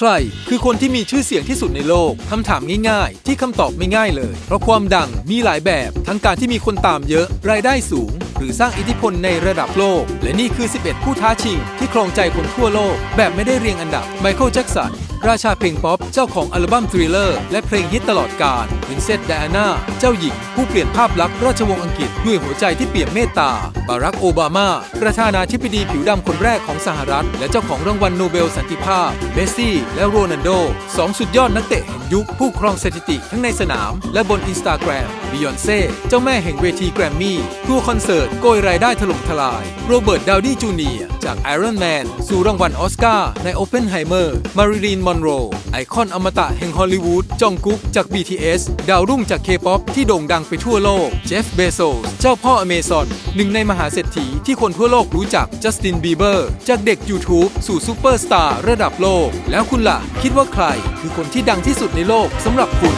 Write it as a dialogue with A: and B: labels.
A: ใครคือคนที่มีชื่อเสียงที่สุดในโลก คำถามง่ายๆ ที่คำตอบไม่ง่ายเลย เพราะความดังมีหลายแบบ ทั้งการที่มีคนตามเยอะ รายได้สูง หรือสร้างอิทธิพลในระดับโลก และนี่คือ 11 ผู้ท้าชิง ที่ครองใจคนทั่วโลก แบบไม่ได้เรียงอันดับไมเคิลแจ็กสัน ราชาเพลงป๊อป เจ้าของอัลบั้มทริลเลอร์และเพลงฮิตตลอดกาลวินเซตไดอาน่า เจ้าหญิง ผู้เปลี่ยนภาพลักษณ์ราชวงศ์อังกฤษด้วยหัวใจที่เปี่ยมเมตตา บารักโอบามา ประธานาธิบดีผิวดำคนแรกของสหรัฐ และเจ้าของรางวัลโนเบลสันติภาพ เมสซี่ และโรนัลโดสองสุดยอดนักเตะแห่งยุคผู้ครองสถิติทั้งในสนาม และบนอินสตาแกรมบิยอนเซ่เจ้าแม่แห่งเวทีแกรมมี่ทัวร์คอนเสิร์ตโกยรายได้ถล่มทลาย โรเบิร์ตดาวดี้จูเนียร์ จาก Iron Man สู่รางวัลออสการ์ใน Oppenheimer มาริลีนมอนโรไอคอนอมตะแห่งฮอลลีวูดจองกุ๊กจาก BTS ดาวรุ่งจาก K-POP ที่โด่งดังไปทั่วโลกเจฟเบโซสเจ้าพ่ออเมซอนหนึ่งในมหาเศรษฐีที่คนทั่วโลกรู้จักจัสตินบีเบอร์จากเด็ก YouTube สู่ซูเปอร์สตาร์ระดับโลก แล้วคุณล่ะ คิดว่าใคร คือคนที่ดังที่สุดในโลกสำหรับคุณ